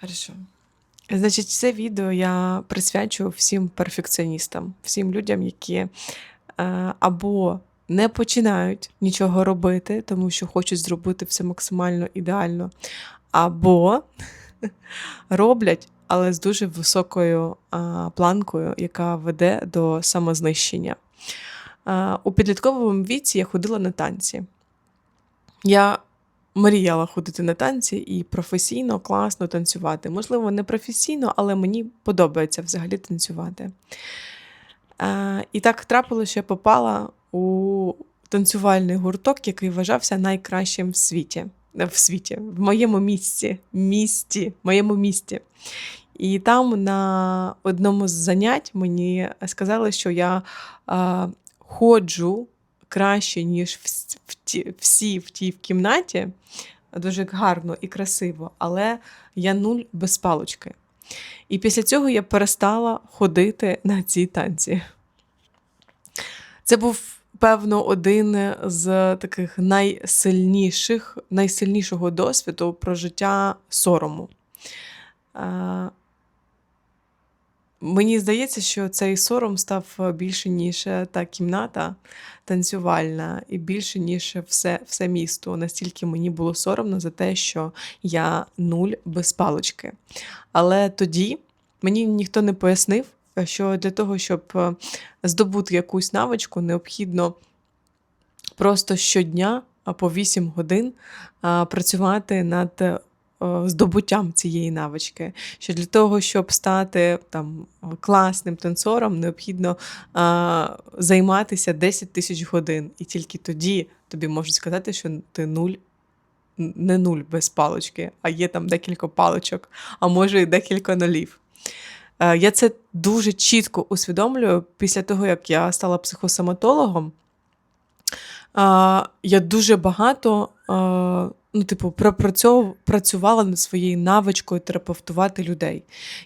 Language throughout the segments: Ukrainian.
Хорошо. Значить, це відео я присвячу всім перфекціоністам, всім людям, які е, або не починають нічого робити, тому що хочуть зробити все максимально ідеально, або роблять, але з дуже високою планкою, яка веде до самознищення. А, у підлітковому віці я ходила на танці. Я мріяла ходити на танці і професійно, класно танцювати. Можливо, не професійно, але мені подобається взагалі танцювати. І так трапилося, що я попала у танцювальний гурток, який вважався найкращим в світі. Е, В світі, в моєму місті, місті, моєму місті. І там на одному з занять мені сказали, що я е, ходжу краще, ніж в всі в тій кімнаті, дуже гарно і красиво, але я нуль без палочки. І після цього я перестала ходити на ці танці. Це був, певно, один з таких найсильніших, найсильнішого досвіду про життя сорому. Е, Мені здається, що цей сором став більше, ніж та кімната танцювальна, і більше, ніж все, все місто. Настільки мені було соромно за те, що я нуль без палочки. Але тоді мені ніхто не пояснив, що для того, щоб е, здобути якусь навичку, необхідно просто щодня по 8 годин працювати над е, здобуттям цієї навички. Що для того, щоб стати там класним танцором, необхідно а, займатися 10 тисяч годин. І тільки тоді тобі можуть сказати, що ти нуль. Не нуль без палочки, а є там декілька палочок, а може і декілька нулів. Е, Я це дуже чітко усвідомлюю після того, як я стала психосоматологом. Я дуже багато, ну, типу, пропрацьов- працювала над своєю навичкою терапевтувати людей.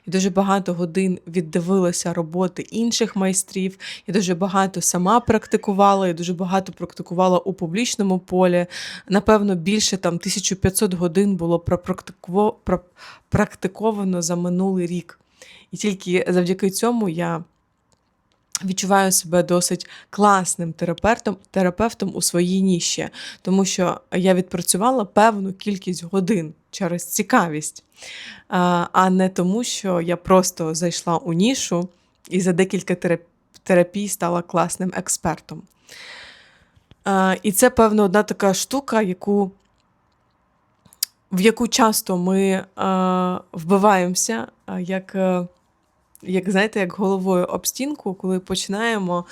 Я дуже багато годин віддивилася роботи інших майстрів. Я дуже багато сама практикувала, я дуже багато практикувала у публічному полі. Напевно, більше там 1500 годин було пропрактиковано за минулий рік. І тільки завдяки цьому я відчуваю себе досить класним терапевтом, терапевтом у своїй ніші, тому що я відпрацювала певну кількість годин через цікавість, а не тому, що я просто зайшла у нішу і за декілька терапій стала класним експертом. І це, певно, одна така штука, яку, в яку часто ми вбиваємося, як. Е, як знаєте, як головою об стінку, коли починаємо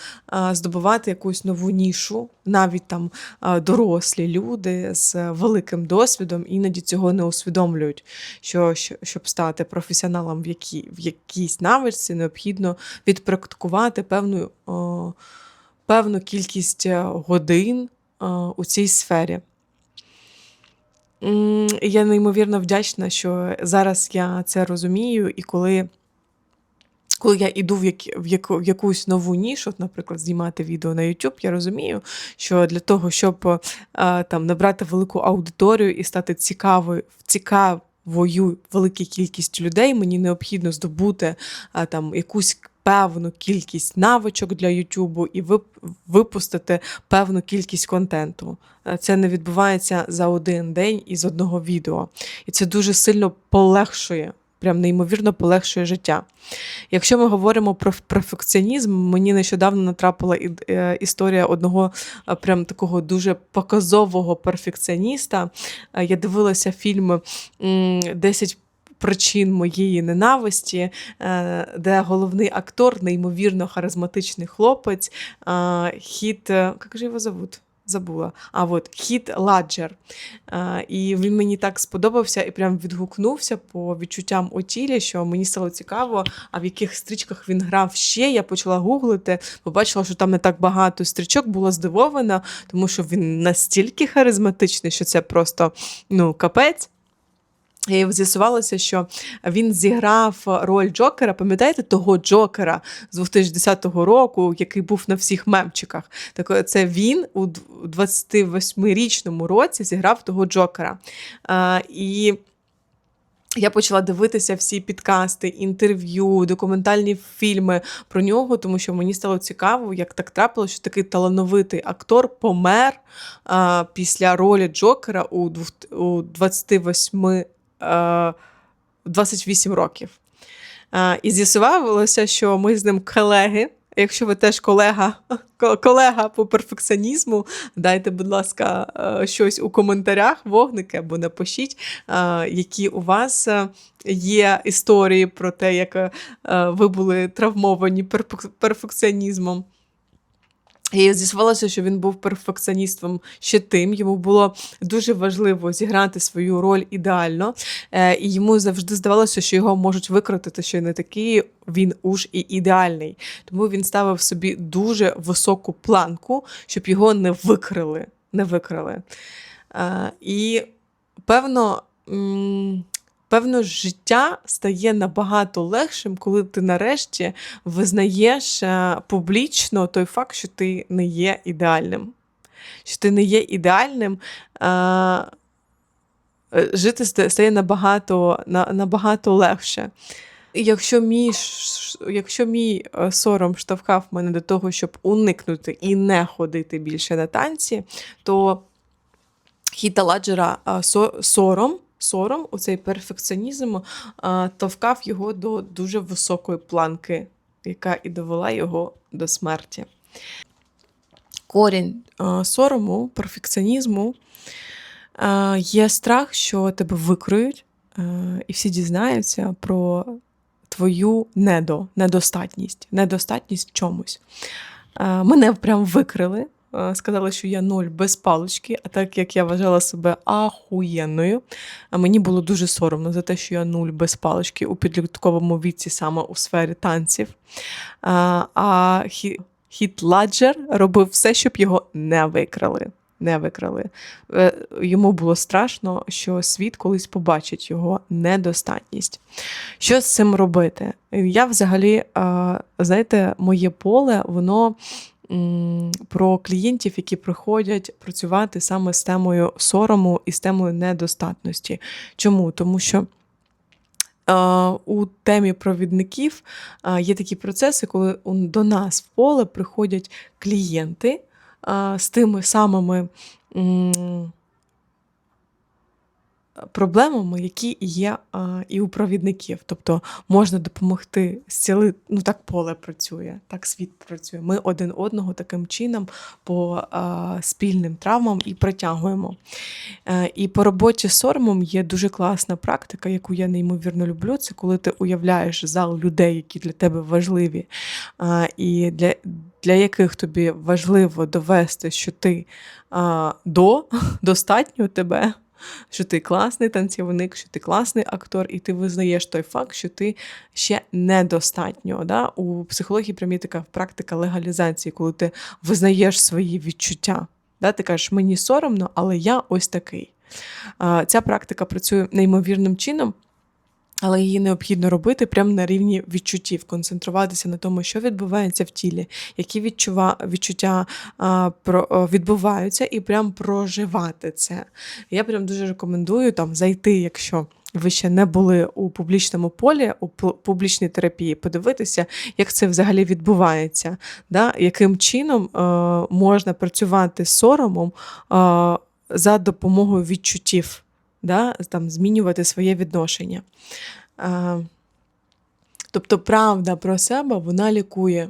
здобувати якусь нову нішу, навіть там дорослі люди з великим досвідом іноді цього не усвідомлюють. Що, що щоб стати професіоналом в, якій, в якійсь навичці, необхідно відпрактикувати певну, певну кількість е, годин о, у цій сфері. Я неймовірно вдячна, що зараз я це розумію, і коли коли я йду в, які, в, яку, в якусь нову нішу, от, наприклад, знімати відео на YouTube, я розумію, що для того, щоб е, там набрати велику аудиторію і стати цікавою, цікавою великій кількістю людей, мені необхідно здобути е, там якусь певну кількість навичок для YouTube і вип- випустити певну кількість контенту. Е, Це не відбувається за один день із одного відео. І це дуже сильно полегшує. Прям неймовірно полегшує життя. Якщо ми говоримо про перфекціонізм, мені нещодавно натрапила е, історія одного е, прям такого дуже показового перфекціоніста. Е, Я дивилася фільм м, «10 причин моєї ненависті, де головний актор, неймовірно харизматичний хлопець, е, як же його зовут? Забула. А от Хіт Ладжер. І він мені так сподобався і прям відгукнувся по відчуттям у тілі, що мені стало цікаво, а в яких стрічках він грав ще. Я почала гуглити, побачила, що там не так багато стрічок, була здивована, тому що він настільки харизматичний, що це просто ну, капець. І з'ясувалося, що він зіграв роль Джокера. Пам'ятаєте того Джокера з 2010 року, який був на всіх мемчиках? Так це він у 28-річному році зіграв того Джокера. А, і Я почала дивитися всі підкасти, інтерв'ю, документальні фільми про нього, тому що мені стало цікаво, як так трапилося, що такий талановитий актор помер а, після ролі Джокера у, двох- у 28, а, 28 років. І з'ясувалося, що ми з ним колеги. Якщо ви теж колега, колега по перфекціонізму, дайте, будь ласка, е, щось у коментарях, вогники або напишіть, е, які у вас е, є історії про те, як е, ви були травмовані перфекціонізмом. І з'ясувалося, що він був перфекціоністом ще тим. Йому було дуже важливо зіграти свою роль ідеально, е, і йому завжди здавалося, що його можуть викрутити, що не такий він уж і ідеальний. Тому він ставив собі дуже високу планку, щоб його не викрили. Не викрили. Е, І певно. Певно, життя стає набагато легшим, коли ти нарешті визнаєш е, публічно той факт, що ти не є ідеальним. Що ти не є ідеальним, е, е, жити стає набагато, набагато легше. Якщо мій, якщо мій сором штовхав мене до того, щоб уникнути і не ходити більше на танці, то Хіта Ладжера сором, сором, оцей перфекціонізм, товкав його до дуже високої планки, яка і довела його до смерті. Корінь сорому, перфекціонізму є страх, що тебе викриють, і всі дізнаються про твою недо, недостатність, недостатність в чомусь. Мене прям викрили. Е, Сказали, що я ноль без палички, а так як я вважала себе ахуєнною, а мені було дуже соромно за те, що я нуль без палички у підлітковому віці саме у сфері танців. А, а Хіт Ладжер робив все, щоб його не викрали. Не викрали. Е, Йому було страшно, що світ колись побачить його недостатність. Що з цим робити? Я взагалі, знаєте, моє поле, воно про клієнтів, які приходять працювати саме з темою сорому і з темою недостатності. Чому? Тому що. е, У темі провідників е, є такі процеси, коли до нас в поле приходять клієнти е, з тими самими проблемами, які є а, і у провідників. Тобто можна допомогти зціли, ну так поле працює, так світ працює. Ми один одного таким чином по а, спільним травмам і притягуємо. Е, і по роботі з соромом є дуже класна практика, яку я неймовірно люблю. Це коли ти уявляєш зал людей, які для тебе важливі, а, і для, для яких тобі важливо довести, що ти а, до достатньо тебе що ти класний танцівник, що ти класний актор, і ти визнаєш той факт, що ти ще недостатньо. Да? У психології прям є така практика легалізації, коли ти визнаєш свої відчуття. Да? Ти кажеш, мені соромно, але я ось такий. Ця практика працює неймовірним чином. Але її необхідно робити прямо на рівні відчуттів, концентруватися на тому, що відбувається в тілі, які відчува, відчуття а, про, відбуваються, і прям проживати це. Я прям дуже рекомендую там зайти, якщо ви ще не були у публічному полі, у пу- публічній терапії, подивитися, як це взагалі відбувається, да? яким чином е, можна працювати з соромом е, за допомогою відчуттів, да? там, змінювати своє відношення. Тобто правда про себе вона лікує.